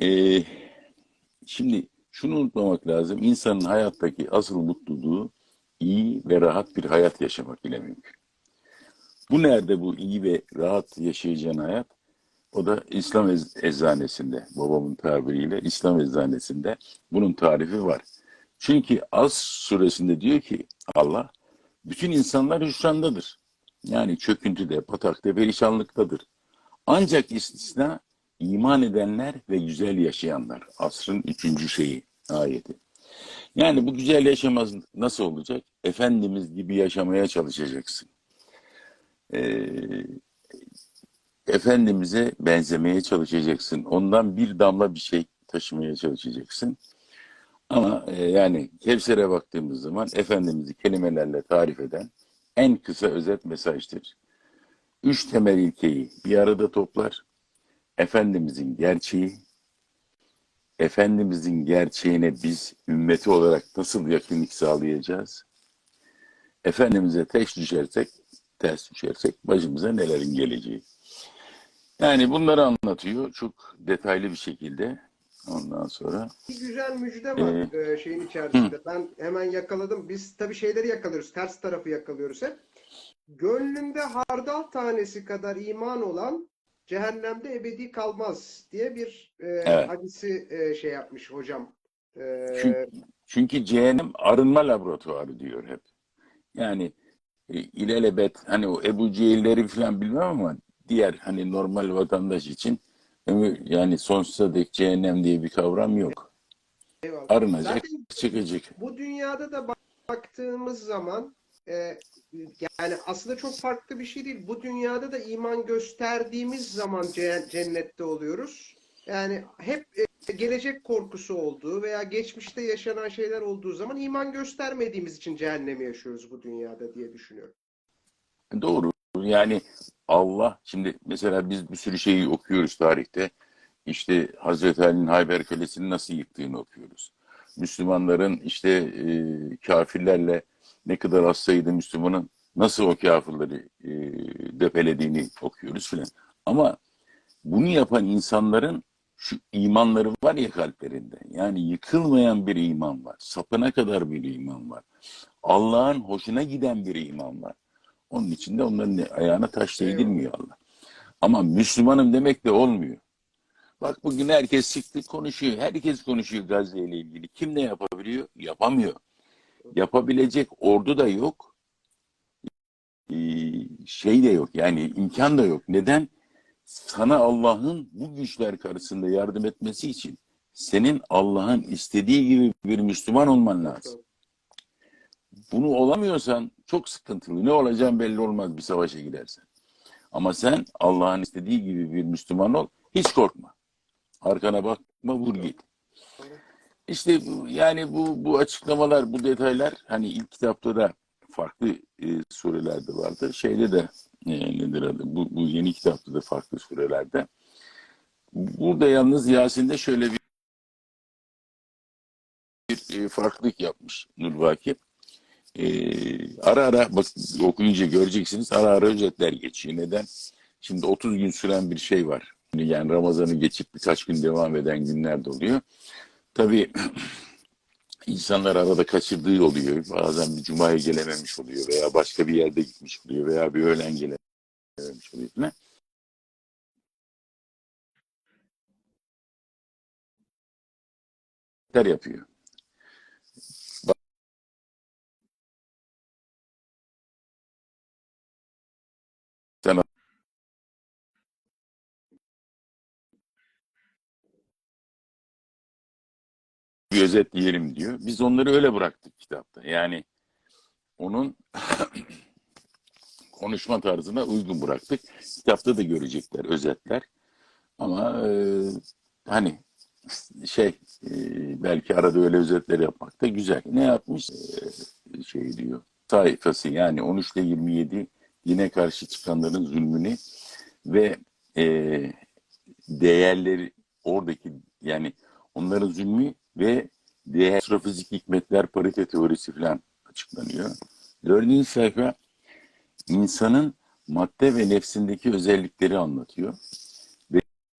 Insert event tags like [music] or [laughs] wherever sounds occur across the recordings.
Ee, şimdi şunu unutmamak lazım. İnsanın hayattaki asıl mutluluğu iyi ve rahat bir hayat yaşamak ile mümkün. Bu nerede bu iyi ve rahat yaşayacağın hayat? O da İslam ez- eczanesinde, babamın tabiriyle İslam eczanesinde bunun tarifi var. Çünkü Az suresinde diyor ki Allah, bütün insanlar hüsrandadır. Yani çöküntüde, batakta, perişanlıktadır. Ancak istisna iman edenler ve güzel yaşayanlar. Asrın üçüncü şeyi, ayeti. Yani bu güzel yaşamaz nasıl olacak? Efendimiz gibi yaşamaya çalışacaksın. Ee, Efendimiz'e benzemeye çalışacaksın. Ondan bir damla bir şey taşımaya çalışacaksın. Ama e, yani Kevser'e baktığımız zaman Efendimiz'i kelimelerle tarif eden en kısa özet mesajdır. Üç temel ilkeyi bir arada toplar. Efendimizin gerçeği, Efendimizin gerçeğine biz ümmeti olarak nasıl yakınlık sağlayacağız? Efendimiz'e ters düşersek, ters düşersek başımıza nelerin geleceği. Yani bunları anlatıyor çok detaylı bir şekilde. Ondan sonra Bir güzel müjde var e, şeyin içerisinde. Ben hemen yakaladım. Biz tabii şeyleri yakalıyoruz. Ters tarafı yakalıyoruz hep. Gönlünde hardal tanesi kadar iman olan cehennemde ebedi kalmaz diye bir e, Evet. hadisi e, şey yapmış hocam. E, çünkü, çünkü cehennem arınma laboratuvarı diyor hep. Yani e, ilelebet hani o Ebu Cehilleri falan bilmem ama diğer hani normal vatandaş için ömür- yani sonsuza dek cehennem diye bir kavram yok. eyvallah. Arınacak, Zaten çıkacak. bu dünyada da bak- baktığımız zaman e, yani aslında çok farklı bir şey değil. Bu dünyada da iman gösterdiğimiz zaman ce- cennette oluyoruz. Yani hep e, gelecek korkusu olduğu veya geçmişte yaşanan şeyler olduğu zaman iman göstermediğimiz için cehennemi yaşıyoruz bu dünyada diye düşünüyorum. Doğru. Yani Allah şimdi mesela biz bir sürü şeyi okuyoruz tarihte. İşte Hazreti Ali'nin Hayber Kalesi'ni nasıl yıktığını okuyoruz. Müslümanların işte e, kafirlerle ne kadar az sayıda Müslümanın nasıl o kafirleri e, depelediğini okuyoruz filan. Ama bunu yapan insanların şu imanları var ya kalplerinde. Yani yıkılmayan bir iman var. Sapına kadar bir iman var. Allah'ın hoşuna giden bir iman var. Onun için de onların ayağına taş değdirmiyor Allah. Ama Müslümanım demek de olmuyor. Bak bugün herkes çıktı konuşuyor. Herkes konuşuyor Gazze ile ilgili. Kim ne yapabiliyor? Yapamıyor. Yapabilecek ordu da yok. Ee, şey de yok. Yani imkan da yok. Neden? Sana Allah'ın bu güçler karşısında yardım etmesi için senin Allah'ın istediği gibi bir Müslüman olman lazım. Bunu olamıyorsan çok sıkıntılı. Ne olacağın belli olmaz bir savaşa gidersen. Ama sen Allah'ın istediği gibi bir Müslüman ol. Hiç korkma. Arkana bakma vur git. İşte yani bu bu açıklamalar, bu detaylar hani ilk kitapta da farklı e, surelerde vardı. Şeyde de e, nedir adı? Bu, bu yeni kitapta da farklı surelerde. Burada yalnız Yasin'de şöyle bir, bir e, farklılık yapmış Nurvaki. E, ara ara bak okuyunca göreceksiniz ara ara özetler geçiyor. Neden? Şimdi 30 gün süren bir şey var. Yani Ramazan'ı geçip birkaç gün devam eden günler de oluyor. Tabii [clears throat] insanlar arada kaçırdığı oluyor. Bazen bir cumaya gelememiş oluyor veya başka bir yerde gitmiş oluyor veya bir öğlen gelememiş oluyor. Ne? yapıyor. Sen bir özetleyelim diyor. Biz onları öyle bıraktık kitapta. Yani onun [clears throat] konuşma tarzına uygun bıraktık. Kitapta da görecekler özetler. Ama e, hani şey e, belki arada öyle özetler yapmak da güzel. Ne yapmış? E, şey diyor. Sayfası yani 13 ile 27 dine karşı çıkanların zulmünü ve e, değerleri oradaki yani onların zulmü ve değer astrofizik hikmetler parite teorisi falan açıklanıyor. Dördüncü sayfa insanın madde ve nefsindeki özellikleri anlatıyor.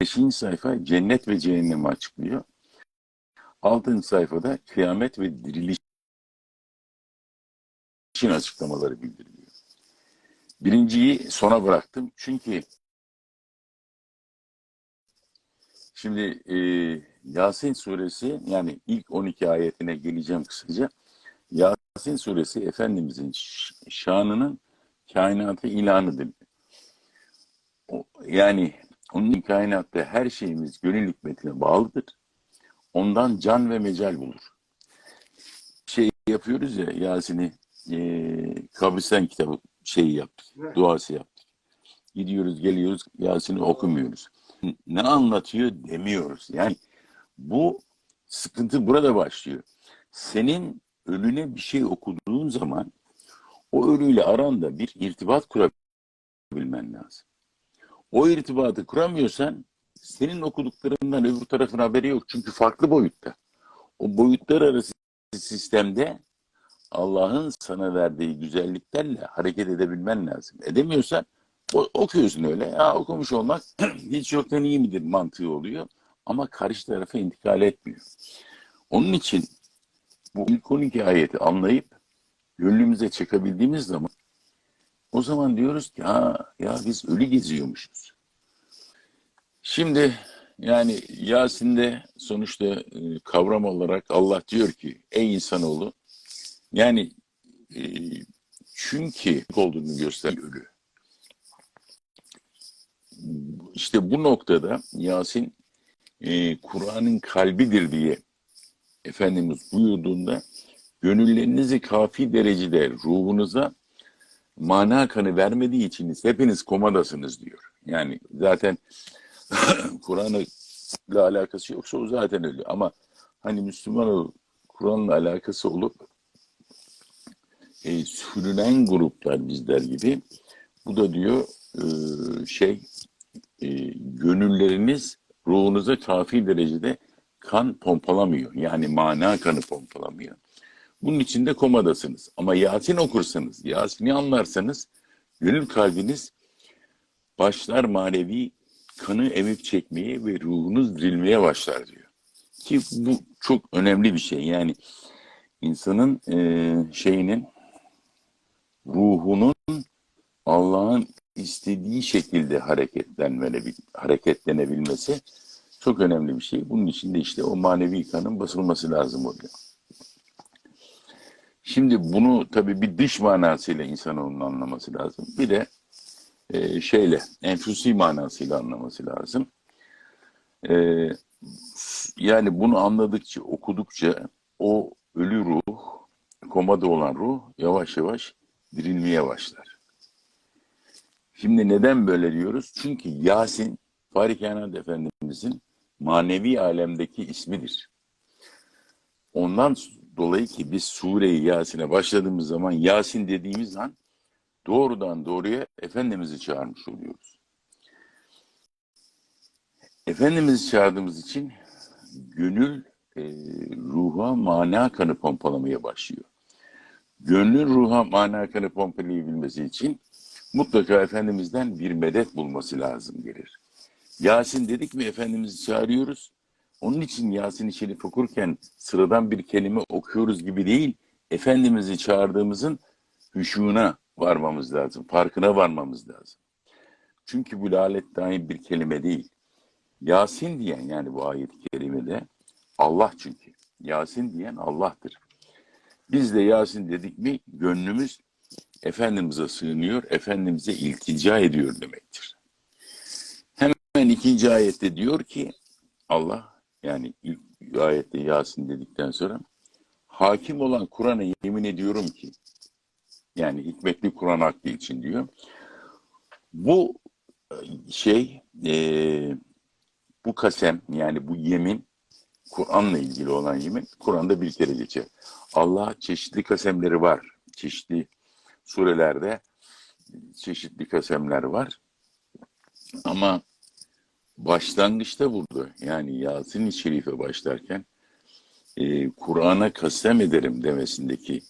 Beşinci sayfa cennet ve cehennemi açıklıyor. Altıncı sayfada kıyamet ve dirilişin açıklamaları bildiriliyor. Birinciyi sona bıraktım. Çünkü şimdi e, Yasin suresi yani ilk 12 ayetine geleceğim kısaca. Yasin suresi Efendimizin şanının kainata ilanıdır. O, yani onun kainatta her şeyimiz gönül hikmetine bağlıdır. Ondan can ve mecal bulur. Şey yapıyoruz ya Yasin'i e, kabristan kitabı şeyi yaptık, Evet. duası yaptık. Gidiyoruz geliyoruz Yasin'i okumuyoruz. Ne anlatıyor demiyoruz. Yani bu sıkıntı burada başlıyor. Senin ölüne bir şey okuduğun zaman o ölüyle aranda bir irtibat kurabilmen lazım. O irtibatı kuramıyorsan senin okuduklarından öbür tarafın haberi yok. Çünkü farklı boyutta. O boyutlar arası sistemde Allah'ın sana verdiği güzelliklerle hareket edebilmen lazım. Edemiyorsan okuyorsun öyle. Ya okumuş olmak [clears throat] hiç yoktan iyi midir mantığı oluyor. Ama karşı tarafa intikal etmiyor. Onun için bu ilk 12 ayeti anlayıp gönlümüze çekebildiğimiz zaman o zaman diyoruz ki ha ya biz ölü geziyormuşuz. Şimdi yani Yasin'de sonuçta e, kavram olarak Allah diyor ki ey insanoğlu yani e, çünkü olduğunu gösteriyor ölü. İşte bu noktada Yasin e, Kur'an'ın kalbidir diye Efendimiz buyurduğunda gönüllerinizi kafi derecede ruhunuza mana kanı vermediği için hepiniz komadasınız diyor. Yani zaten [clears throat] Kur'an'la alakası yoksa o zaten ölü. Ama hani Müslüman Kur'an'la alakası olup e, sürünen gruplar bizler gibi bu da diyor e, şey e, gönülleriniz ruhunuza kafi derecede kan pompalamıyor. Yani mana kanı pompalamıyor. Bunun için de komadasınız. Ama Yasin okursanız, Yasin'i anlarsanız gönül kalbiniz başlar manevi kanı emip çekmeye ve ruhunuz dirilmeye başlar diyor. Ki bu çok önemli bir şey. Yani insanın e, şeyinin ruhunun Allah'ın istediği şekilde hareketlenebilmesi çok önemli bir şey. Bunun için de işte o manevi kanın basılması lazım oluyor. Şimdi bunu tabii bir dış manasıyla insanoğlunun anlaması lazım. Bir de e, şeyle, enfüsi manasıyla anlaması lazım. E, yani bunu anladıkça, okudukça o ölü ruh, komada olan ruh yavaş yavaş dirilmeye başlar. Şimdi neden böyle diyoruz? Çünkü Yasin, Fahri Kainat Efendimizin manevi alemdeki ismidir. Ondan dolayı ki biz Sure-i Yasin'e başladığımız zaman Yasin dediğimiz an doğrudan doğruya Efendimiz'i çağırmış oluyoruz. Efendimiz'i çağırdığımız için gönül e, ruha mana kanı pompalamaya başlıyor. Gönlün ruha mana kanı pompalayabilmesi için mutlaka Efendimiz'den bir medet bulması lazım gelir. Yasin dedik mi Efendimiz'i çağırıyoruz. Onun için Yasin-i Şerif okurken sıradan bir kelime okuyoruz gibi değil, Efendimiz'i çağırdığımızın hüşûna varmamız lazım, farkına varmamız lazım. Çünkü bu lalet daim bir kelime değil. Yasin diyen yani bu ayet-i kerimede Allah çünkü. Yasin diyen Allah'tır. Biz de Yasin dedik mi gönlümüz Efendimiz'e sığınıyor, Efendimiz'e iltica ediyor demektir. Hemen ikinci ayette diyor ki Allah yani ayette Yasin dedikten sonra hakim olan Kur'an'a yemin ediyorum ki yani hikmetli Kur'an hakkı için diyor. Bu e, şey e, bu kasem yani bu yemin Kur'an'la ilgili olan yemin Kur'an'da bir kere geçer. Allah çeşitli kasemleri var. Çeşitli surelerde çeşitli kasemler var. Ama başlangıçta burada yani Yasin-i Şerif'e başlarken e, Kur'an'a kasem ederim demesindeki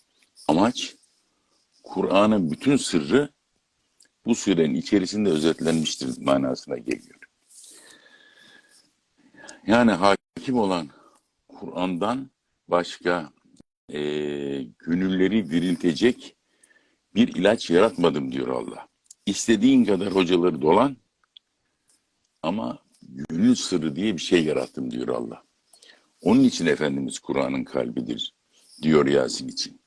amaç Kur'an'ın bütün sırrı bu surenin içerisinde özetlenmiştir manasına geliyor. Yani hakim olan Kur'an'dan başka eee gönülleri diriltecek bir ilaç yaratmadım diyor Allah. İstediğin kadar hocaları dolan ama gönül sırrı diye bir şey yarattım diyor Allah. Onun için Efendimiz Kur'an'ın kalbidir diyor Yasin için.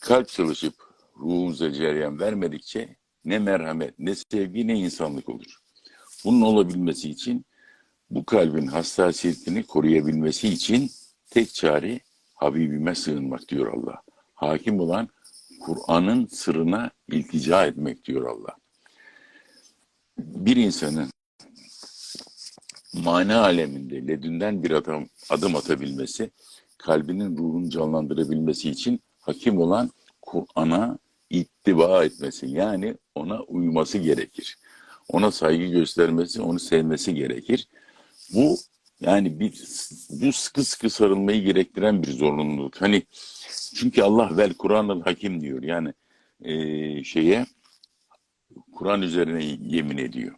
Kalp çalışıp ruhumuza cereyan vermedikçe ne merhamet, ne sevgi, ne insanlık olur. Bunun olabilmesi için bu kalbin hassasiyetini koruyabilmesi için tek çare Habibime sığınmak diyor Allah. Hakim olan Kur'an'ın sırrına iltica etmek diyor Allah. Bir insanın mana aleminde ledünden bir adım, adım atabilmesi, kalbinin ruhunu canlandırabilmesi için hakim olan Kur'an'a ittiba etmesi yani ona uyması gerekir. Ona saygı göstermesi, onu sevmesi gerekir. Bu yani bir bu sıkı sıkı sarılmayı gerektiren bir zorunluluk. Hani çünkü Allah vel Kur'an'ın hakim diyor. Yani eee, şeye Kur'an üzerine yemin ediyor.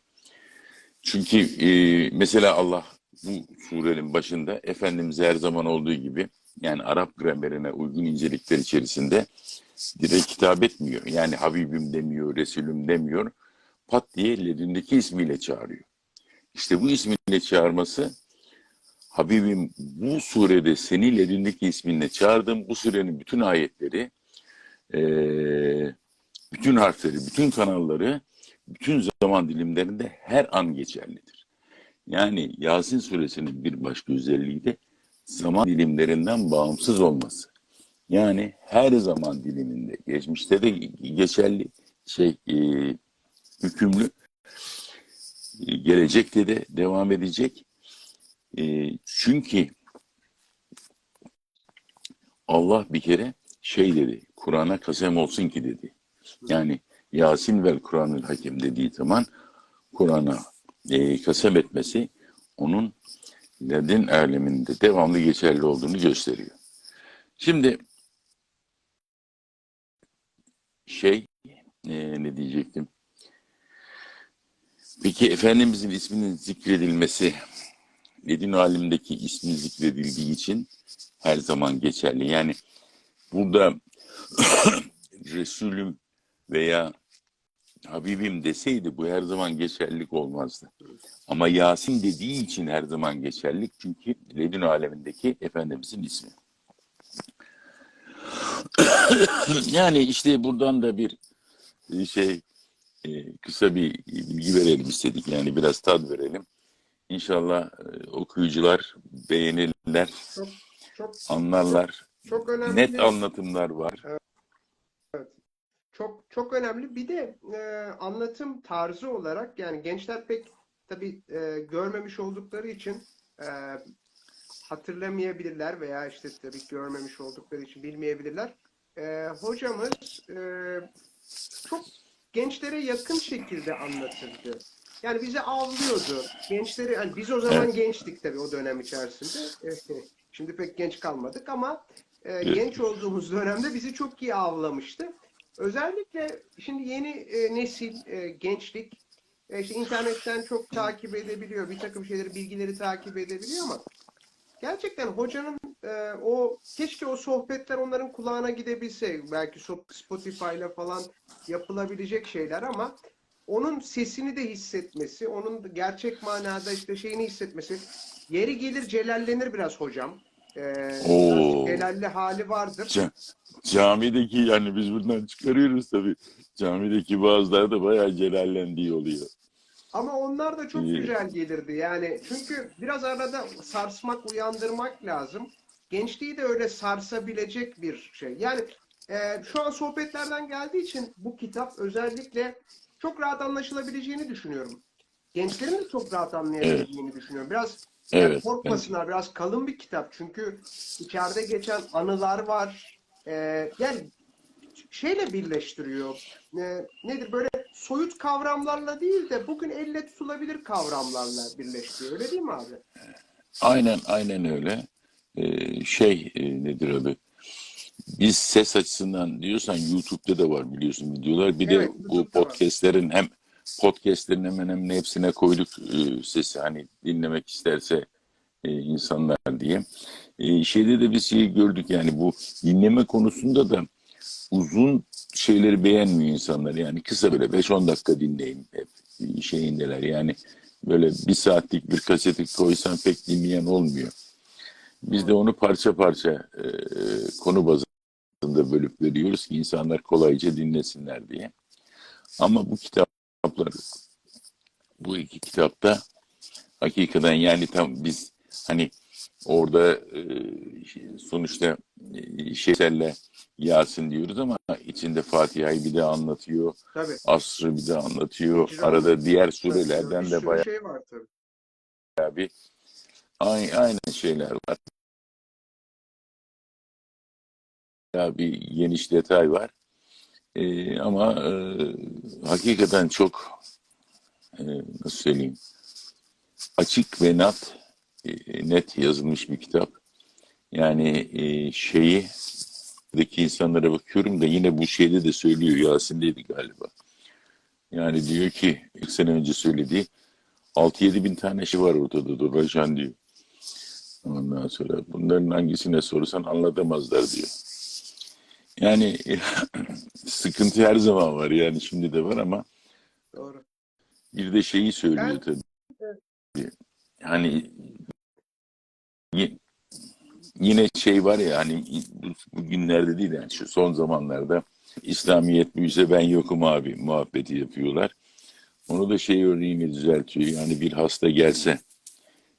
Çünkü eee, mesela Allah bu surenin başında Efendimiz her zaman olduğu gibi yani Arap gramerine uygun incelikler içerisinde direkt hitap etmiyor. Yani Habibim demiyor, Resulüm demiyor. Pat diye ledündeki ismiyle çağırıyor. İşte bu ismiyle çağırması Habibim bu surede seni ledündeki isminle çağırdım. Bu surenin bütün ayetleri, eee, bütün harfleri, bütün kanalları, bütün zaman dilimlerinde her an geçerlidir. Yani Yasin suresinin bir başka özelliği de zaman dilimlerinden bağımsız olması. Yani her zaman diliminde, geçmişte de geçerli şey, eee, hükümlü, e, gelecekte de devam edecek. E, çünkü Allah bir kere şey dedi, Kur'an'a kasem olsun ki dedi. Yani Yasin vel Kur'an'ın hakim dediği zaman Kur'an'a e, kasem etmesi onun ledin aleminde devamlı geçerli olduğunu gösteriyor. Şimdi şey e, ne diyecektim? Peki Efendimizin isminin zikredilmesi Ledin alimdeki ismi zikredildiği için her zaman geçerli. Yani burada [coughs] Resulüm veya Habibim deseydi bu her zaman geçerlilik olmazdı. Ama Yasin dediği için her zaman geçerlilik çünkü Ledin alemindeki Efendimizin ismi. [coughs] yani işte buradan da bir şey e, kısa bir bilgi verelim istedik. Yani biraz tad verelim. İnşallah e, okuyucular beğenirler, Çok çok anlarlar. çok önemli. Net anlatımlar var. Çok çok önemli. Bir de e, anlatım tarzı olarak yani gençler pek tabii e, görmemiş oldukları için e, hatırlamayabilirler veya işte tabii görmemiş oldukları için bilmeyebilirler. E, hocamız e, çok gençlere yakın şekilde anlatırdı. Yani bizi avlıyordu. Gençleri, hani biz o zaman Evet. gençtik tabii o dönem içerisinde. Şimdi pek genç kalmadık ama e, genç olduğumuz dönemde bizi çok iyi avlamıştı. Özellikle şimdi yeni e, nesil, e, gençlik e, işte internetten çok takip edebiliyor. Bir takım şeyleri, bilgileri takip edebiliyor ama gerçekten hocanın e, o keşke o sohbetler onların kulağına gidebilse. Belki Spotify'la falan yapılabilecek şeyler ama onun sesini de hissetmesi, onun gerçek manada işte şeyini hissetmesi. Yeri gelir celallenir biraz hocam. Ee, Oo. celalli hali vardır. Ca- camideki yani biz buradan çıkarıyoruz tabii. Camideki bazıları da bayağı celallendiği oluyor. Ama onlar da çok İyi. güzel gelirdi. Yani çünkü biraz arada sarsmak, uyandırmak lazım. Gençliği de öyle sarsabilecek bir şey. Yani e, şu an sohbetlerden geldiği için bu kitap özellikle çok rahat anlaşılabileceğini düşünüyorum. Gençlerin de çok rahat anlayabileceğini düşünüyorum. Biraz Evet. korkmasınlar. Biraz kalın bir kitap. Çünkü içeride geçen anılar var. E, yani şeyle birleştiriyor. E, nedir böyle soyut kavramlarla değil de bugün elle tutulabilir kavramlarla birleştiriyor. Öyle değil mi abi? Aynen aynen öyle. Ee, şey e, nedir adı? Biz ses açısından diyorsan YouTube'da da var biliyorsun videolar. Bir Evet, de bu var. podcastlerin hem podcastlerin hemen hemen hepsine koyduk e, sesi. Hani dinlemek isterse e, insanlar diye. E, şeyde de biz şeyi gördük yani bu dinleme konusunda da uzun şeyleri beğenmiyor insanlar. Yani kısa böyle 5-10 dakika dinleyin hep şeyindeler. Yani böyle bir saatlik bir kaseti koysan pek dinleyen olmuyor. Biz de onu parça parça e, konu bazında bölüp veriyoruz ki insanlar kolayca dinlesinler diye. Ama bu kitaplar, bu iki kitapta hakikaten yani tam biz hani orada e, sonuçta e, şeylerle Yasin diyoruz ama içinde Fatiha'yı bir de anlatıyor. Tabii. Asr'ı bir de anlatıyor. Hicran. Arada diğer surelerden de sürü bayağı şey var tabii. aynı, aynı şeyler var. Bir geniş detay var. Ee, ama e, hakikaten çok e, nasıl söyleyeyim açık ve net e, net yazılmış bir kitap. Yani e, şeyi buradaki insanlara bakıyorum da yine bu şeyde de söylüyor Yasin'deydi galiba. Yani diyor ki ilk sene önce söylediği 6-7 bin tane şey var ortada Dorajan diyor. Ondan sonra bunların hangisine sorsan anlatamazlar diyor. Yani [laughs] sıkıntı her zaman var yani şimdi de var ama Doğru. bir de şeyi söylüyor Ben- tabii. Evet. Hani yine şey var ya hani bu- bugünlerde değil yani şu son zamanlarda İslamiyet büyüse ben yokum abi muhabbeti yapıyorlar. Onu da şey örneğini düzeltiyor. Yani bir hasta gelse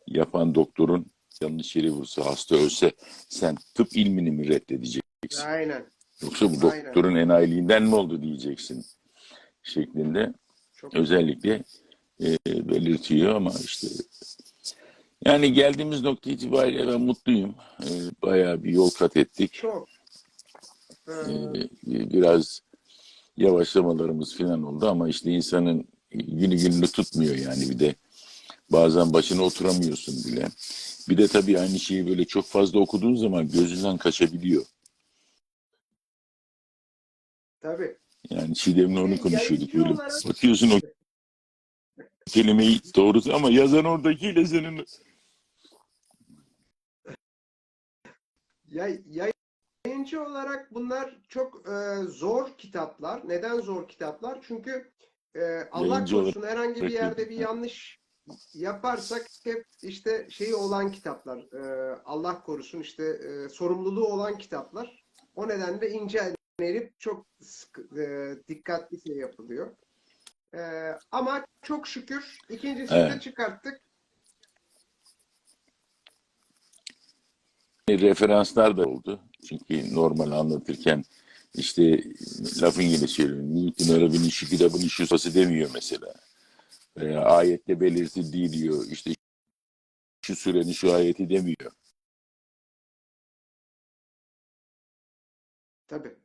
yapan doktorun yanlış yere vursa hasta ölse sen tıp ilmini mi reddedeceksin? Aynen. Yoksa bu Aynen. doktorun enayiliğinden mi oldu diyeceksin şeklinde Çok özellikle e, belirtiyor ama işte yani geldiğimiz nokta itibariyle ben mutluyum. E, bayağı bir yol kat ettik. çok. Ee, E, biraz yavaşlamalarımız falan oldu ama işte insanın günü gününü tutmuyor yani bir de bazen başına oturamıyorsun bile. Bir de tabii aynı şeyi böyle çok fazla okuduğun zaman gözünden kaçabiliyor. Tabii. Yani Çiğdem'le onu Yayıncı konuşuyorduk. Olarak- bakıyorsun o kelimeyi doğrusu ama yazan oradakiyle senin Yay, yayıncı olarak bunlar çok e, zor kitaplar. Neden zor kitaplar? Çünkü e, Allah Yayıncı korusun herhangi bir yerde bir yanlış yaparsak hep işte şeyi olan kitaplar. E, Allah korusun işte e, sorumluluğu olan kitaplar. O nedenle incelenip çok sıkı- e, dikkatli şey yapılıyor. E, ama çok şükür ikincisini de Evet. çıkarttık. referanslar da oldu. Çünkü normal anlatırken işte lafın söylüyorum. Newton Arabi'nin şu kitabının şu sası demiyor mesela. Veya ayette belirtildiği diyor. İşte şu surenin şu ayeti demiyor. Tabii.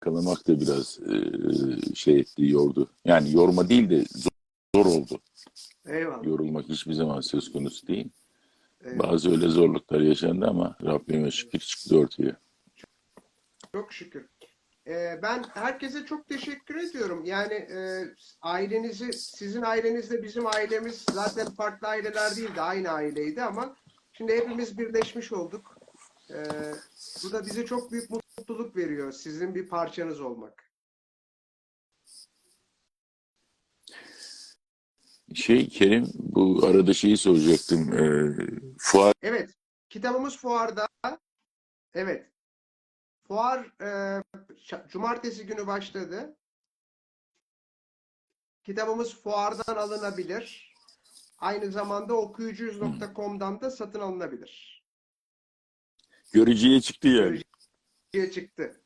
Kalamak da biraz e, şey etti, yordu. Yani yorma değil de zor, zor oldu. Eyvallah. Yorulmak hiçbir zaman söz konusu değil. eyvallah. Bazı öyle zorluklar yaşandı ama Rabbime şükür çıktı ortaya. Çok şükür. Ee, ben herkese çok teşekkür ediyorum. Yani e, ailenizi, sizin ailenizle bizim ailemiz zaten farklı aileler değildi, aynı aileydi ama şimdi hepimiz birleşmiş olduk. Ee, bu da bize çok büyük mutluluk veriyor, sizin bir parçanız olmak. Şey Kerim bu arada şeyi soracaktım. E, fuar Evet, kitabımız fuarda. Evet, fuar e, cumartesi günü başladı. Kitabımız fuardan alınabilir. Aynı zamanda okuyucuyüz.com'dan da satın alınabilir. görücüye çıktı yani. Görücüye çıktı.